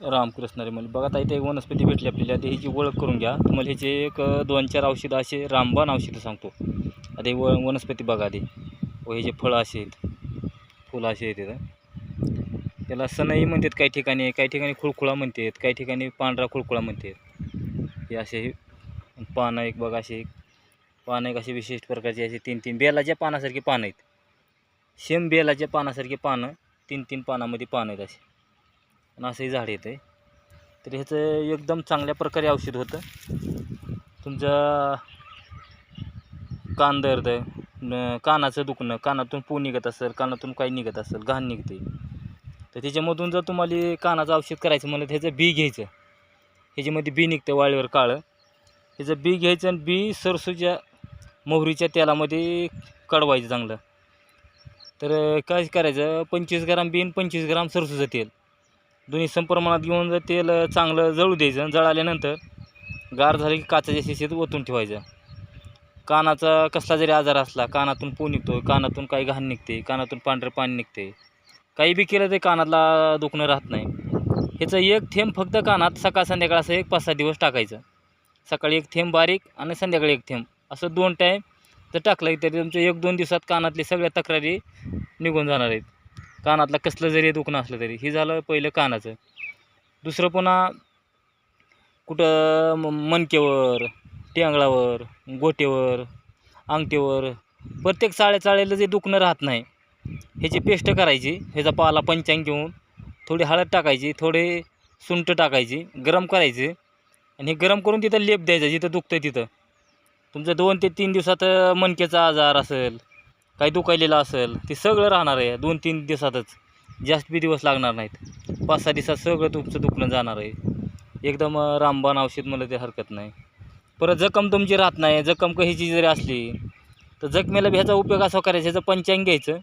रामकृष्ण रे म्हणजे बघा आता इथे एक वनस्पती भेटली आपल्याला. आता ह्याची ओळख करून घ्या. तुम्हाला ह्याचे एक दोन चार औषधं असे रामबाण औषधं सांगतो. आता हे व वनस्पती बघा आधी. व हे जे फळं असे आहेत. फुलं असे आहेत तिथं त्याला सनई म्हणतात काही ठिकाणी काही ठिकाणी खुळखुळा म्हणतात काही ठिकाणी पांढरा खुळखुळा म्हणतात. हे असे हे. पानं एक बघा असे. पानं एक असे विशिष्ट प्रकारचे असे तीन तीन. बेलाच्या पानासारखी पानं आहेत. शेम बेलाच्या पानासारखी पानं तीन तीन पानामध्ये पानं आहेत असे. आणि असंही झाड येतं आहे तर ह्याचं एकदम चांगल्या प्रकारे औषध होतं. तुमचं कान दर्द न कानाचं दुखणं कानातून पू निघत असेल कानातून काही निघत असेल घाण निघते. तर त्याच्यामधून जर तुम्हाला कानाचं औषध करायचं म्हणलं तर ह्याचं बी घ्यायचं. ह्याच्यामध्ये बी निघतं वाळीवर काळं. ह्याचं बी घ्यायचं आणि बी सरसूच्या मोहरीच्या तेलामध्ये कडवायचं चांगलं. तर काय करायचं? पंचवीस ग्राम बी आणि पंचवीस ग्राम सरसूचं तेल. दोन्ही संप्रमाणात घेऊन जर तेल चांगलं जळू द्यायचं जळाल्यानंतर गार झालं की काचाच्या शिशीत ओतून ठेवायचं. कानाचा कसला जरी आजार असला कानातून पू निघतो कानातून काही घाण निघते कानातून पांढरं पाणी निघते. काही बी केलं तरी कानातला दुखणं राहत नाही. ह्याचं एक थेंब फक्त कानात सकाळ संध्याकाळ असं एक पाच सहा दिवस टाकायचं. सकाळी एक थेंब बारीक आणि संध्याकाळी एक थेंब. असं दोन टाईम जर टाकलं तरी तुमच्या एक दोन दिवसात कानातले सगळ्या तक्रारी निघून जाणार आहेत. कानातला कसलं जरी दुखणं असलं तरी. हे झालं पहिलं कानाचं. दुसरं पुन्हा कुठं म मणकेवर टेंगळावर गोटेवर अंगठीवर प्रत्येक चाळ्या चाळेला जे दुखणं राहत नाही ह्याची पेस्ट करायची. ह्याचा पाला पंचांग घेऊन थोडी हळद टाकायची थोडे सुंठ टाकायची गरम करायची आणि हे गरम करून तिथं लेप द्यायचा जिथं दुखतं तिथं. तुमचं दोन ते तीन दिवसात मणकेचा आजार असेल काही दुखायलेलं असेल ते सगळं राहणार आहे. दोन तीन दिवसातच. जास्त बी दिवस लागणार नाहीत. पाच सहा दिवसात सगळं तुमचं दुखणं जाणार आहे. एकदम रामबाण औषध मला ते हरकत नाही. परत जखम तुमची राहत नाही. जखम कशीची जरी असली तर जखमेला बी ह्याचा उपयोग असा करायचा ह्याचं पंचांग घ्यायचं.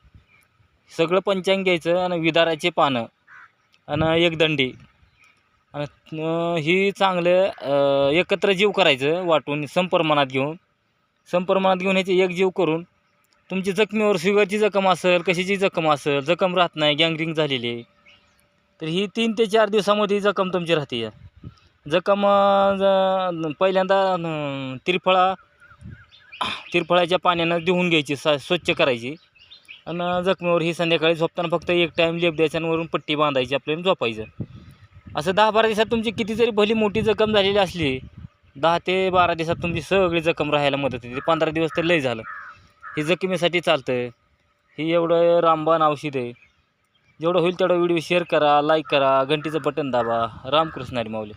सगळं पंचांग घ्यायचं आणि विदाराचे पानं आणि एक दंडी. आणि ही चांगलं एकत्र जीव करायचं वाटून संप्रमाणात घेऊन. संप्रमाणात घेऊन ह्याचे एक जीव करून तुमची जखमेवर शुगरची जखम असेल कशाची जखम असेल जखम राहत नाही गँगरिंग झालेली आहे. तर ही तीन ते चार दिवसामध्ये जखम तुमची राहते. या जखम पहिल्यांदा तिरफळा तिरफळाच्या पाण्यानं धुवून घ्यायची स स्वच्छ करायची. आणि जखमेवर ही संध्याकाळी झोपताना फक्त एक टाईम लेप द्यायचा आणि वरून पट्टी बांधायची आपल्याला झोपायचं. असं दहा बारा दिवसात तुमची किती जरी भली मोठी जखम झालेली असली दहा ते बारा दिवसात तुमची सगळी जखम राहायला मदत होते. पंधरा दिवस तर लय झालं. हे जखमेसाठी चालतं हे एवढं रामबाण औषध आहे. जेवढं होईल तेवढा व्हिडिओ शेअर करा लाईक करा घंटीचं बटन दाबा. रामकृष्ण हरी माऊली.